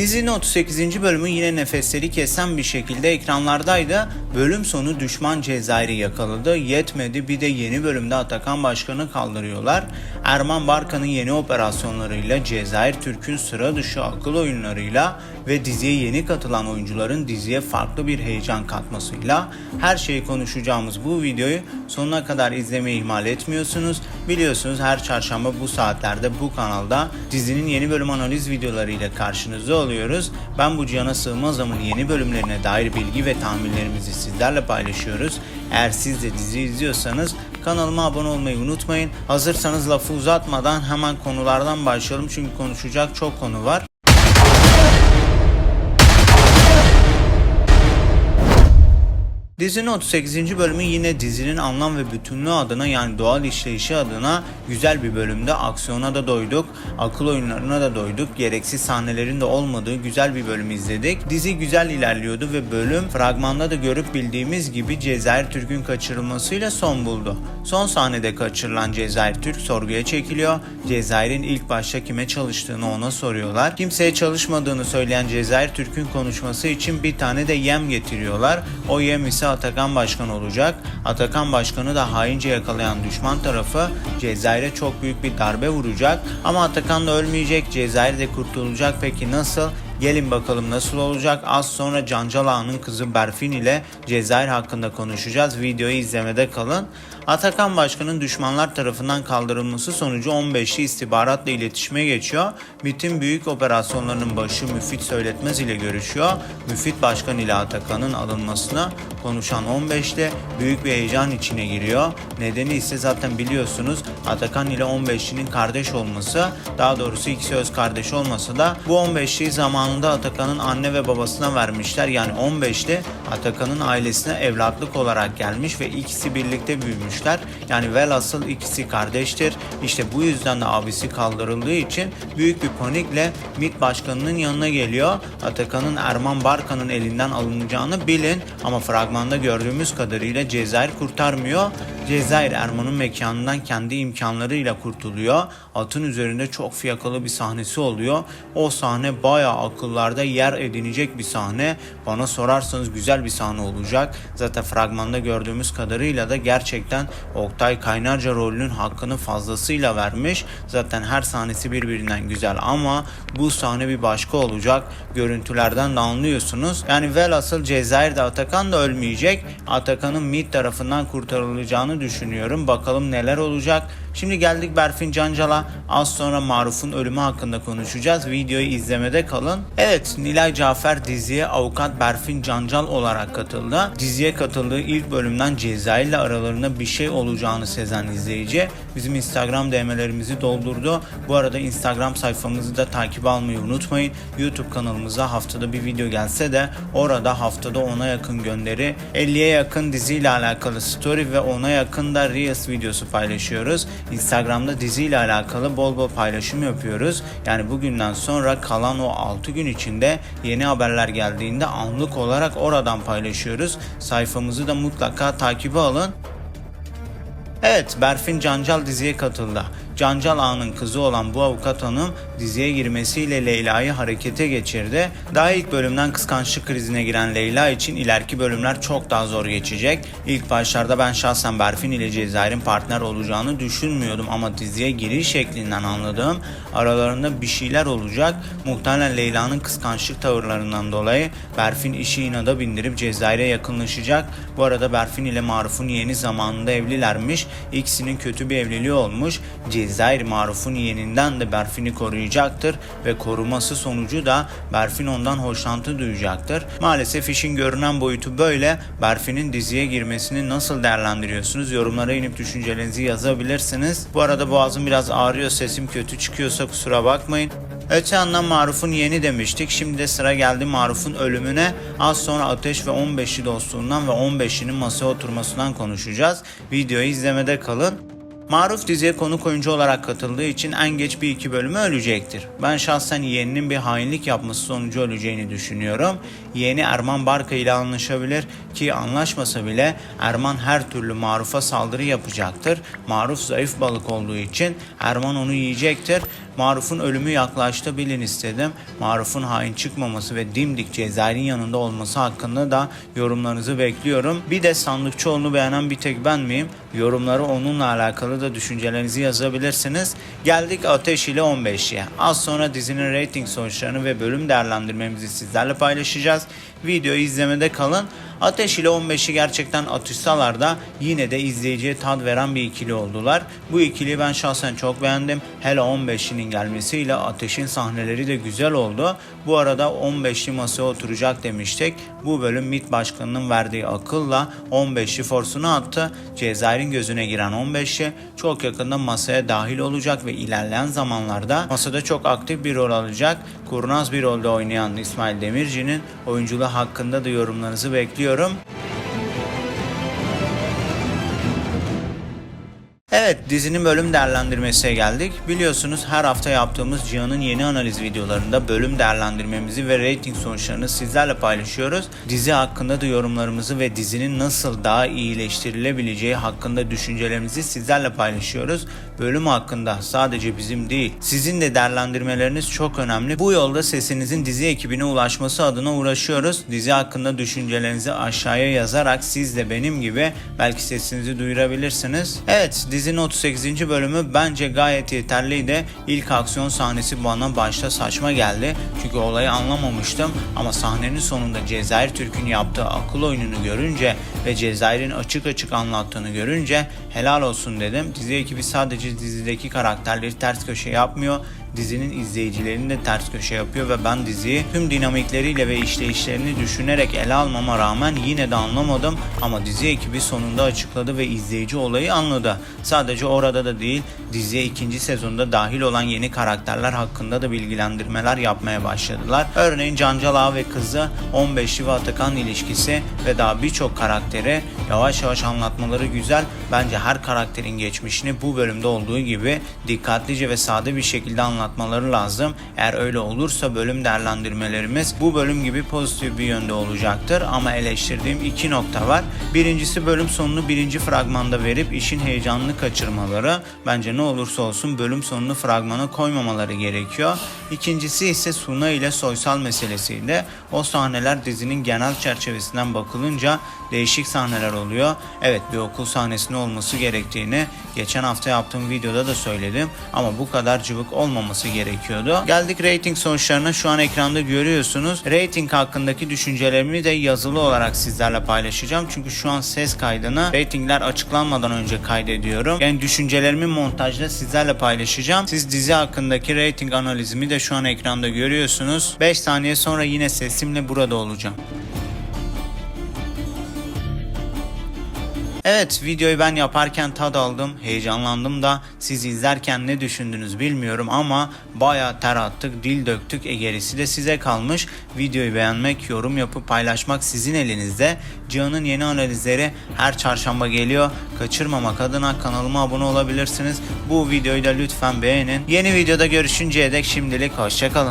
Dizinin 38. bölümü yine nefesleri kesen bir şekilde ekranlardaydı. Bölüm sonu düşman Cezayir'i yakaladı. Yetmedi bir de yeni bölümde Atakan Başkan'ı kaldırıyorlar. Erman Barkan'ın yeni operasyonlarıyla Cezayir Türk'ün sıra dışı akıl oyunlarıyla ve diziye yeni katılan oyuncuların diziye farklı bir heyecan katmasıyla her şeyi konuşacağımız bu videoyu sonuna kadar izlemeyi ihmal etmiyorsunuz. Biliyorsunuz her çarşamba bu saatlerde bu kanalda dizinin yeni bölüm analiz videolarıyla karşınızda oluyoruz. Ben bu Cihana Sığmazam'ın yeni bölümlerine dair bilgi ve tahminlerimizi sizlerle paylaşıyoruz. Eğer siz de dizi izliyorsanız kanalıma abone olmayı unutmayın. Hazırsanız lafı uzatmadan hemen konulardan başlayalım çünkü konuşacak çok konu var. Dizinin 38. bölümü yine dizinin anlam ve bütünlüğü adına yani doğal işleyişi adına güzel bir bölümde aksiyona da doyduk, akıl oyunlarına da doyduk, gereksiz sahnelerin de olmadığı güzel bir bölüm izledik. Dizi güzel ilerliyordu ve bölüm fragmanda da görüp bildiğimiz gibi Cezayir Türk'ün kaçırılmasıyla son buldu. Son sahnede kaçırılan Cezayir Türk sorguya çekiliyor. Cezayir'in ilk başta kime çalıştığını ona soruyorlar. Kimseye çalışmadığını söyleyen Cezayir Türk'ün konuşması için bir tane de yem getiriyorlar. O yem ise Atakan Başkan olacak. Atakan Başkan'ı da haince yakalayan düşman tarafı Cezayir'e çok büyük bir darbe vuracak. Ama Atakan da ölmeyecek, Cezayir de kurtulacak. Peki nasıl? Gelin bakalım nasıl olacak? Az sonra Cancal Ağa'nın kızı Berfin ile Cezayir hakkında konuşacağız. Videoyu izlemede kalın. Atakan Başkan'ın düşmanlar tarafından kaldırılması sonucu 15'li istihbaratla iletişime geçiyor. MIT'in büyük operasyonlarının başı Müfit Söyletmez ile görüşüyor. Müfit Başkan ile Atakan'ın alınmasına konuşan 15'te büyük bir heyecan içine giriyor. Nedeni ise zaten biliyorsunuz Atakan ile 15'linin kardeş olması. Daha doğrusu ikisi öz kardeş olmasa da bu 15'liyi zamanında Atakan'ın anne ve babasına vermişler. Yani 15'te Atakan'ın ailesine evlatlık olarak gelmiş ve ikisi birlikte büyümüşler. Yani velhasıl ikisi kardeştir. İşte bu yüzden de abisi kaldırıldığı için büyük bir panikle MİT başkanının yanına geliyor. Atakan'ın Erman Barkan'ın elinden alınacağını bilin ama fragmanda gördüğümüz kadarıyla Cezayir kurtarmıyor. Cezayir Erman'ın mekanından kendi imkanlarıyla kurtuluyor. Atın üzerinde çok fiyakalı bir sahnesi oluyor. O sahne bayağı akıllarda yer edinecek bir sahne. Bana sorarsanız güzel bir sahne olacak. Zaten fragmanda gördüğümüz kadarıyla da gerçekten Oktay Kaynarca rolünün hakkını fazlasıyla vermiş. Zaten her sahnesi birbirinden güzel ama bu sahne bir başka olacak. Görüntülerden de anlıyorsunuz. Yani velhasıl Cezayir'de Atakan da ölmeyecek. Atakan'ın MİT tarafından kurtarılacağını düşünüyorum. Bakalım neler olacak. Şimdi geldik Berfin Cancal'a. Az sonra Maruf'un ölümü hakkında konuşacağız. Videoyu izlemede kalın. Evet Nilay Cafer diziye avukat Berfin Cancal olarak katıldı. Diziye katıldığı ilk bölümden Cezayir'le aralarında bir şey olacağını sezen izleyici bizim Instagram DM'lerimizi doldurdu. Bu arada Instagram sayfamızı da takip almayı unutmayın. YouTube kanalımıza haftada bir video gelse de orada haftada 10'a yakın gönderi, 50'ye yakın diziyle alakalı story ve 10'a yakın da Reels videosu paylaşıyoruz. Instagram'da diziyle alakalı bol bol paylaşım yapıyoruz. Yani bugünden sonra kalan o 6 gün içinde yeni haberler geldiğinde anlık olarak oradan paylaşıyoruz. Sayfamızı da mutlaka takibe alın. Evet, Berfin Cancal diziye katıldı. Cancal Ağa'nın kızı olan bu avukat hanım diziye girmesiyle Leyla'yı harekete geçirdi. Daha ilk bölümden kıskançlık krizine giren Leyla için ileriki bölümler çok daha zor geçecek. İlk başlarda ben şahsen Berfin ile Cezayir'in partner olacağını düşünmüyordum ama diziye giriş şeklinden anladığım aralarında bir şeyler olacak. Muhtemelen Leyla'nın kıskançlık tavırlarından dolayı Berfin işi inada bindirip Cezayir'e yakınlaşacak. Bu arada Berfin ile Maruf'un yeni zamanında evlilermiş. İkisinin kötü bir evliliği olmuş. Cezayir Maruf'un yeğeninden de Berfin'i koruyacaktır ve koruması sonucu da Berfin ondan hoşlantı duyacaktır. Maalesef işin görünen boyutu böyle. Berfin'in diziye girmesini nasıl değerlendiriyorsunuz? Yorumlara inip düşüncelerinizi yazabilirsiniz. Bu arada boğazım biraz ağrıyor, sesim kötü çıkıyorsa kusura bakmayın. Öte yandan Maruf'un yeni demiştik. Şimdi de sıra geldi Maruf'un ölümüne. Az sonra Ateş ve 15'li dostluğundan ve 15'linin masaya oturmasından konuşacağız. Videoyu izlemede kalın. Maruf diziye konuk oyuncu olarak katıldığı için en geç bir iki bölümü ölecektir. Ben şahsen yeğeninin bir hainlik yapması sonucu öleceğini düşünüyorum. Yeğeni Erman Barka ile anlaşabilir ki anlaşmasa bile Erman her türlü Maruf'a saldırı yapacaktır. Maruf zayıf balık olduğu için Erman onu yiyecektir. Maruf'un ölümü yaklaştı bilin istedim. Maruf'un hain çıkmaması ve dimdik Cezayir'in yanında olması hakkında da yorumlarınızı bekliyorum. Bir de sandıkçıoğlu'nu beğenen bir tek ben miyim? Yorumları onunla alakalı da düşüncelerinizi yazabilirsiniz. Geldik Ateş ile 15'ye. Az sonra dizinin rating sonuçlarını ve bölüm değerlendirmemizi sizlerle paylaşacağız. Videoyu izlemede kalın. Ateş ile 15'i gerçekten atışsalar da yine de izleyiciye tad veren bir ikili oldular. Bu ikiliyi ben şahsen çok beğendim. Hele 15'inin gelmesiyle Ateş'in sahneleri de güzel oldu. Bu arada 15'li masaya oturacak demiştik. Bu bölüm MİT Başkanı'nın verdiği akılla 15'li forsunu attı. Cezayir'in gözüne giren 15'li çok yakında masaya dahil olacak ve ilerleyen zamanlarda masada çok aktif bir rol alacak. Kurnaz bir rolde oynayan İsmail Demirci'nin oyunculuğu hakkında da yorumlarınızı bekliyorum. Evet dizinin bölüm değerlendirmesine geldik. Biliyorsunuz her hafta yaptığımız Cihan'ın yeni analiz videolarında bölüm değerlendirmemizi ve rating sonuçlarını sizlerle paylaşıyoruz. Dizi hakkında da yorumlarımızı ve dizinin nasıl daha iyileştirilebileceği hakkında düşüncelerimizi sizlerle paylaşıyoruz. Bölüm hakkında sadece bizim değil sizin de değerlendirmeleriniz çok önemli. Bu yolda sesinizin dizi ekibine ulaşması adına uğraşıyoruz. Dizi hakkında düşüncelerinizi aşağıya yazarak siz de benim gibi belki sesinizi duyurabilirsiniz. Evet dizinin 38. bölümü bence gayet yeterliydi. İlk aksiyon sahnesi bana başta saçma geldi. Çünkü olayı anlamamıştım ama sahnenin sonunda Cezayir Türk'ün yaptığı akıl oyununu görünce ve Cezayir'in açık açık anlattığını görünce helal olsun dedim. Dizi ekibi sadece dizideki karakterleri ters köşe yapmıyor dizinin izleyicilerini de ters köşe yapıyor ve ben diziyi tüm dinamikleriyle ve işleyişlerini düşünerek ele almama rağmen yine de anlamadım ama dizi ekibi sonunda açıkladı ve izleyici olayı anladı. Sadece orada da değil diziye ikinci sezonda dahil olan yeni karakterler hakkında da bilgilendirmeler yapmaya başladılar. Örneğin Cancal Ağa ve kızı 15'li ve Atakan ilişkisi ve daha birçok karakteri yavaş yavaş anlatmaları güzel. Bence her karakterin geçmişini bu bölümde olduğu gibi dikkatlice ve sade bir şekilde anlatmaları lazım. Eğer öyle olursa bölüm değerlendirmelerimiz bu bölüm gibi pozitif bir yönde olacaktır. Ama eleştirdiğim iki nokta var. Birincisi bölüm sonunu birinci fragmanda verip işin heyecanını kaçırmaları. Bence ne olursa olsun bölüm sonunu fragmana koymamaları gerekiyor. İkincisi ise Suna ile soysal meselesiydi. O sahneler dizinin genel çerçevesinden bakılınca değişik sahneler oluyor. Evet bir okul sahnesinde olması gerektiğini geçen hafta yaptığım videoda da söyledim. Ama bu kadar cıvık olmaması gerekiyordu. Geldik rating sonuçlarına şu an ekranda görüyorsunuz. Rating hakkındaki düşüncelerimi de yazılı olarak sizlerle paylaşacağım. Çünkü şu an ses kaydını ratingler açıklanmadan önce kaydediyorum. Yani düşüncelerimi montajda sizlerle paylaşacağım. Siz dizi hakkındaki rating analizimi de şu an ekranda görüyorsunuz. 5 saniye sonra yine sesimle burada olacağım. Evet videoyu ben yaparken tad aldım, heyecanlandım da siz izlerken ne düşündünüz bilmiyorum ama baya ter attık, dil döktük, e gerisi de size kalmış. Videoyu beğenmek, yorum yapıp paylaşmak sizin elinizde. Cihan'ın yeni analizleri her çarşamba geliyor. Kaçırmamak adına kanalıma abone olabilirsiniz. Bu videoyu da lütfen beğenin. Yeni videoda görüşünceye dek şimdilik hoşçakalın.